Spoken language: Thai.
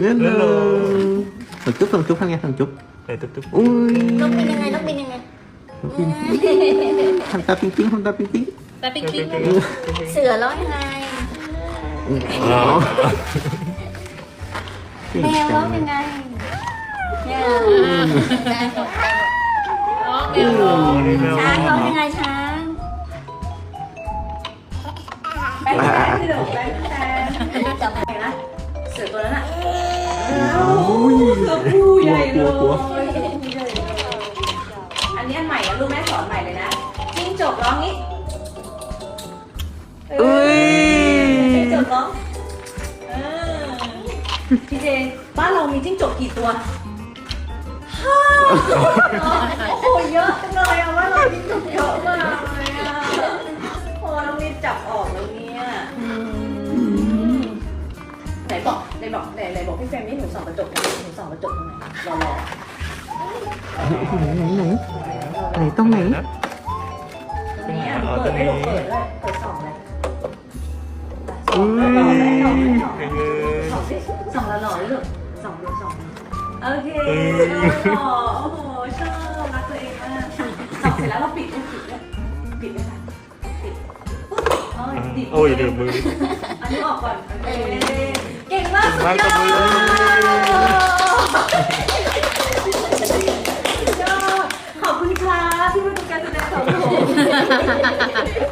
เล่นเลยส่งจุ๊บส่งจุ๊บทำไงส่งจุ๊บเอ้ยตุ๊บตุ๊บอุ้ยนกบินยังไงนกบินยังไงทำตาปิ๊งปิ๊งทำตาปิ๊งปิ๊งตาปิ๊งปิ๊งปิ๊งเสือร้องยังไงอ๋อแมวร้องยังไงแมวได้หมดได้หมดร้องแมวร้องช้างร้องยังไงช้างแป้งแป้งที่เดิมแป้งแป้งจับไหนนะเสือตัวนั้นอะอุ้ย เสือผู้ใหญ่เลยอันนี้อันใหม่นะลูกแม่สอนใหม่เลยนะจิ้งจกร้องงี้อุ้ยจิ้งจกร้องพี่เจบ้านเรามีจิ้งจกกี่ตัวห้า ไหนบอกไหนบอกไหนไหนบอกพี่เฟรมนี่หนูส่องกระจกนะหนูส่องกระจกตรงไหนรอรอไหนไหนไหนไหนตรงไหนนะตรงนี้อะหนูเปิดไม่หนูเปิดเลยเปิดส่องเลยส่อุ้องยแล้วหล่อไหมหล่อไหมหล่อไหมเอ้ยส่องสิส่องแล้วหล่อเลยลูกส่องดูส่องดูโอเคเอ้ยหล่อโอ้โหชอบรักตัวเองมากส่องเสร็จแล้วเราปิดด้วยปิดด้วยปิดด้วยค่ะปิดปุ๊บโอ้ยดิบโอ้ยเดี๋ยวมืออันนี้ออกก่อนโอเค เก่งมากสุดมากยกับอมือดขอบคุณครับที่มาดูการแสดงของผม